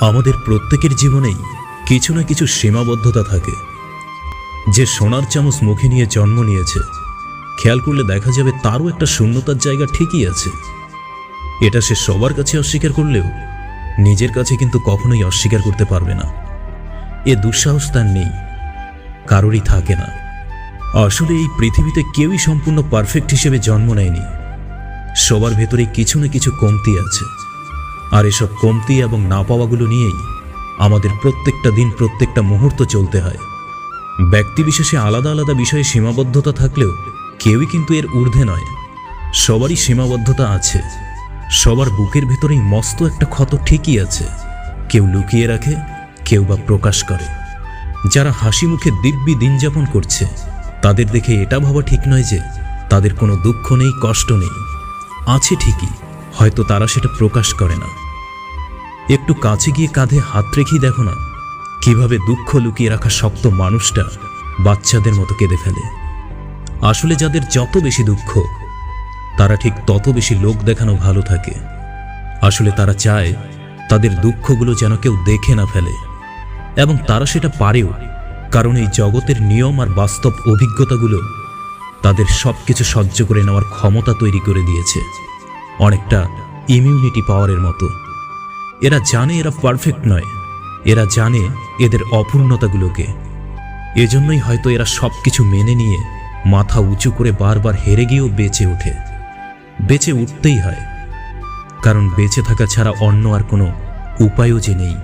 আমাদের প্রত্যেকের জীবনেই কিছু না কিছু সীমাবদ্ধতা থাকে। যে সোনার চামচ মুখে নিয়ে জন্ম নিয়েছে, খেয়াল করলে দেখা যাবে তারও একটা শূন্যতার জায়গা ঠিকই আছে। এটা সে সবার কাছে অস্বীকার করলেও নিজের কাছে কিন্তু কখনোই অস্বীকার করতে পারবে না। এ দুঃসাহস তার নেই, কারোরই থাকে না। আসলে এই পৃথিবীতে কেউই সম্পূর্ণ পারফেক্ট হিসেবে জন্ম নেয়নি। সবার ভেতরে কিছু না কিছু কমতি আছে। আর এসব কমতি এবং না পাওয়াগুলো নিয়েই আমাদের প্রত্যেকটা দিন, প্রত্যেকটা মুহূর্ত চলতে হয়। ব্যক্তিবিশেষে আলাদা আলাদা বিষয়ে সীমাবদ্ধতা থাকলেও কেউই কিন্তু এর ঊর্ধ্বে নয়। সবারই সীমাবদ্ধতা আছে। সবার বুকের ভেতরেই মস্ত একটা ক্ষত ঠিকই আছে। কেউ লুকিয়ে রাখে, কেউ বা প্রকাশ করে। যারা হাসি মুখে দিব্যি দিন যাপন করছে, তাদের দেখে এটা ভাবা ঠিক নয় যে তাদের কোনো দুঃখ নেই, কষ্ট নেই। আছে ঠিকই, হয়তো তারা সেটা প্রকাশ করে না। একটু কাছে গিয়ে কাঁধে হাত রেখেই দেখো না, কীভাবে দুঃখ লুকিয়ে রাখা শক্ত মানুষটা বাচ্চাদের মতো কেঁদে ফেলে। আসলে যাদের যত বেশি দুঃখ, তারা ঠিক তত বেশি লোক দেখানো ভালো থাকে। আসলে তারা চায় তাদের দুঃখগুলো যেন কেউ দেখে না ফেলে। এবং তারা সেটা পারেও, কারণ এই জগতের নিয়ম আর বাস্তব অভিজ্ঞতাগুলো তাদের সব কিছু সহ্য করে নেওয়ার ক্ষমতা তৈরি করে দিয়েছে। অনেকটা ইমিউনিটি পাওয়ারের মতো। এরা জানে এরা পারফেক্ট নয়। এরা জানে এদের অপূর্ণতাগুলোকে। এজন্যই হয়তো এরা সব কিছু মেনে নিয়ে মাথা উঁচু করে বারবার হেরে গিয়েও বেঁচে ওঠে। বেঁচে উঠতেই হয়। কারণ বেঁচে থাকা ছাড়া অন্য আর কোনো উপায়ও যে নেই।